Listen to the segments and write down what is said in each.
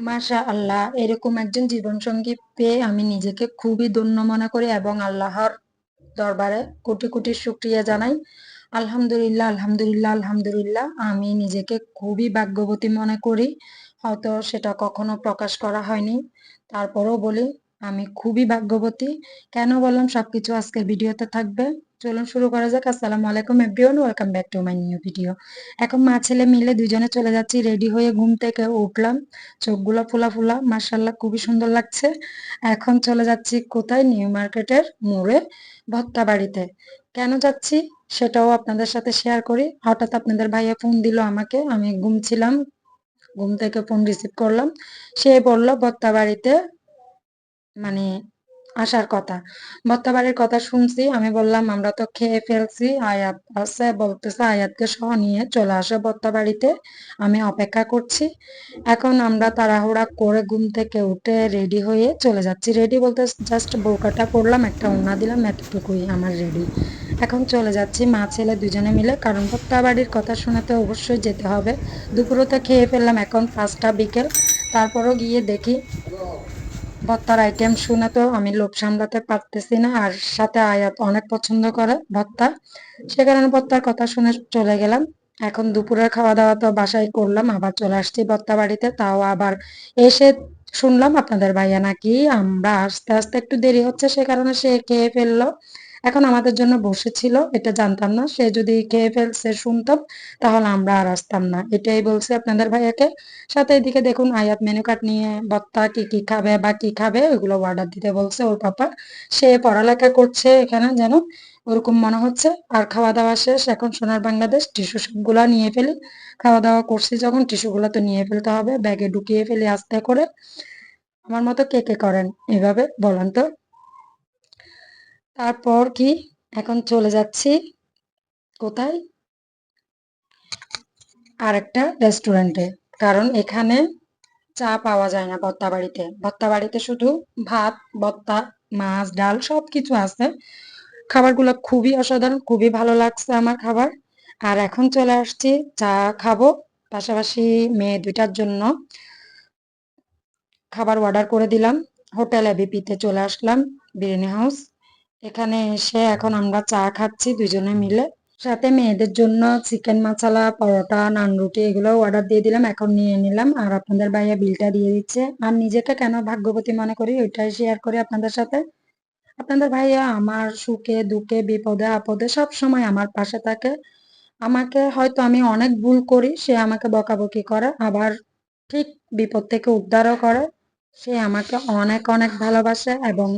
মাশা আল্লাহ এরকম একজন জীবনসঙ্গী পেয়ে আমি নিজেকে খুবই ধন্য মনে করি এবং আল্লাহর দরবারে কোটি কোটি শুক্রিয়া জানাই। আলহামদুলিল্লাহ আলহামদুলিল্লাহ আলহামদুলিল্লাহ, আমি নিজেকে খুবই ভাগ্যবতী মনে করি। হয়তো সেটা কখনো প্রকাশ করা হয়নি। তারপরেও বলি আমি খুবই ভাগ্যবতী। কেন বললাম? সবকিছু আজকের ভিডিওতে থাকবে। চলুন শুরু করা যাক। আসসালামু আলাইকুম everyone welcome back to my new video এখন মা ছেলে মিলে দুজনে চলে যাচ্ছি। রেডি হয়ে ঘুম থেকে উঠলাম। চোখগুলো ফুলা ফুলা। মার্শাল্লাহ খুবই সুন্দর লাগছে। এখন চলে যাচ্ছি কোথায়? নিউ মার্কেটের মোড়ে ভত্তা বাড়িতে। কেন যাচ্ছি? সেটাও আপনাদের সাথে শেয়ার করি। হঠাৎ আপনাদের ভাইয়া ফোন দিল আমাকে। আমি ঘুমছিলাম ঘুম থেকে ফোন রিসিভ করলাম। সে বলল, ভত্তা বাড়িতে মানে আসার কথা। বাড়ির কথা শুনছি, আমি বললাম, আমরা তো খেয়ে ফেলছি, আয়াত আছে, বলতেছে আয়াতকে সহ নিয়ে চলে আসে বাড়িতে আমি অপেক্ষা করছি। এখন আমরা তাড়াহুড়া করে ঘুম থেকে উঠে রেডি হয়ে চলে যাচ্ছি। রেডি বলতে জাস্ট বৌকাটা পড়লাম একটা ওনা দিলাম, এতটুকুই আমার রেডি এখন চলে যাচ্ছি মা ছেলে দুজনে মিলে, কারণ বাড়ির কথা শোনাতে অবশ্যই যেতে হবে। দুপুরে তো খেয়ে ফেললাম এখন পাঁচটা বিকেল, তারপরও গিয়ে দেখি ভর্তার আইটেম শুনে তো আমি লোভ সামলাতে পারতেছি না, আর সাথে আয়াত অনেক পছন্দ করে ভর্তা সে কারণে ভর্তার কথা শুনে চলে গেলাম। এখন দুপুরের খাওয়া দাওয়া তো বাসায় করলাম, আবার চলে আসছি ভর্তা বাড়িতে, তাও আবার এসে শুনলাম আপনাদের ভাইয়া নাকি, আমরা আস্তে আস্তে একটু দেরি হচ্ছে, সে কারণে সে খেয়ে ফেলল। এখন আমাদের জন্য বসেছিল, এটা জানতাম না। সে যদি খেয়ে ফেলছে শুনতাম তাহলে আমরা আর আসতাম না। এটাই বলছে আপনাদের ভাইয়াকে। সাথে এদিকে দেখুন, আয়াত মেনু কার্ড নিয়ে বত্তা কি কি খাবে বা কি খাবে, ওইগুলো অর্ডার দিতে বলছে ওর পাপা। সে পড়ালেখা করছে এখানে, যেন ওরকম মনে হচ্ছে। আর খাওয়া দাওয়া শেষ, এখন সোনার বাংলাদেশ টিস্যু সবগুলা নিয়ে ফেলি। খাওয়া দাওয়া করছি যখন টিস্যুগুলো তো নিয়ে ফেলতে হবে ব্যাগে ঢুকিয়ে ফেলি আস্তে করে। আমার মতো কে কে করেন এভাবে, বলেন তো? তারপর কি? এখন চলে যাচ্ছি। কোথায়? আরেকটা রেস্টুরেন্টে। কারণ এখানে চা পাওয়া যায় না ভত্তা বাড়িতে। ভত্তা বাড়িতে শুধু ভাত ভত্তা মাছ, ডাল সব কিছু আছে। খাবারগুলো খুবই অসাধারণ, খুবই ভালো লাগছে আমার খাবার। আর এখন চলে আসছি, চা খাব। পাশাপাশি মেয়ে দুইটার জন্য খাবার অর্ডার করে দিলাম। হোটেল এবিপিতে চলে আসলাম, বিরিয়ানি হাউস। এখানে এসে এখন আমরা চা খাচ্ছি দুজনে মিলে। সাথে মেয়েদের জন্য চিকেন মাসালা পরোটা নান রুটি এগুলো অর্ডার দিয়ে দিলাম, এখন নিয়ে নিলাম। আর আপনাদের ভাইয়া বিলটা দিয়ে দিচ্ছে। আর নিজেকে কেন ভাগ্যবতী মনে করি, ওইটাই শেয়ার করি আপনাদের সাথে। আপনাদের ভাইয়া আমার সুখে, দুঃখে, বিপদে, আপদে সব সময় আমার পাশে থাকে। আমাকে হয়তো আমি অনেক ভুল করি, সে আমাকে বকাবকি করে, আবার ঠিক বিপদ থেকে উদ্ধারও করে। সে আমাকে অনেক অনেক ভালোবাসে এবং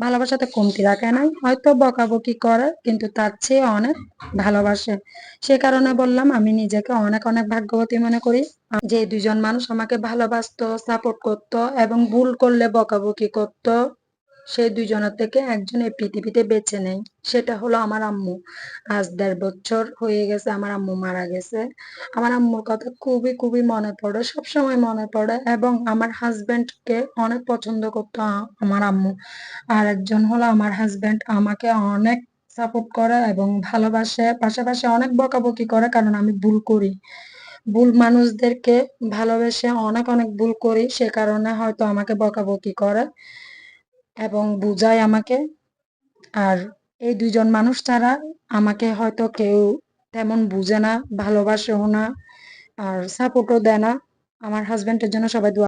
ভালোবাসাতে কমতি রাখে নাই। হয়তো বকাবকি করে, কিন্তু তার চেয়ে অনেক ভালোবাসে। সে কারণে বললাম, আমি নিজেকে অনেক অনেক ভাগ্যবতী মনে করি। যে দুজন মানুষ আমাকে ভালোবাসতো সাপোর্ট করতো এবং ভুল করলে বকাবকি করতো। সেই দুজনের থেকে একজন এই পৃথিবীতে বেঁচে নেই। সেটা হলো আমার আম্মু। আজ দেড় বছর হয়ে গেছে আমার আম্মু মারা গেছে। আমার আম্মুর কথা খুবই খুবই মনে পড়ে সব সময় মনে পড়ে এবং আমার হাজবেন্ডকে অনেক পছন্দ করতো আমার আম্মু। আর একজন হলো আমার হাজবেন্ড আমাকে অনেক সাপোর্ট করে এবং ভালোবাসে, পাশাপাশি অনেক বকাবকি করে কারণ আমি ভুল করি। ভুল মানুষদেরকে ভালোবেসে অনেক অনেক ভুল করি, সে কারণে হয়তো আমাকে বকাবকি করে। এবং বুঝায় আমাকে। আর এই দুজন মানুষ ছাড়া আমাকে হয়তো কেউ তেমন বুঝে না, ভালোবাসেও না, আর সাপোর্টও দেয় না। আমার হাজব্যান্ডের জন্য সবাই দোয়া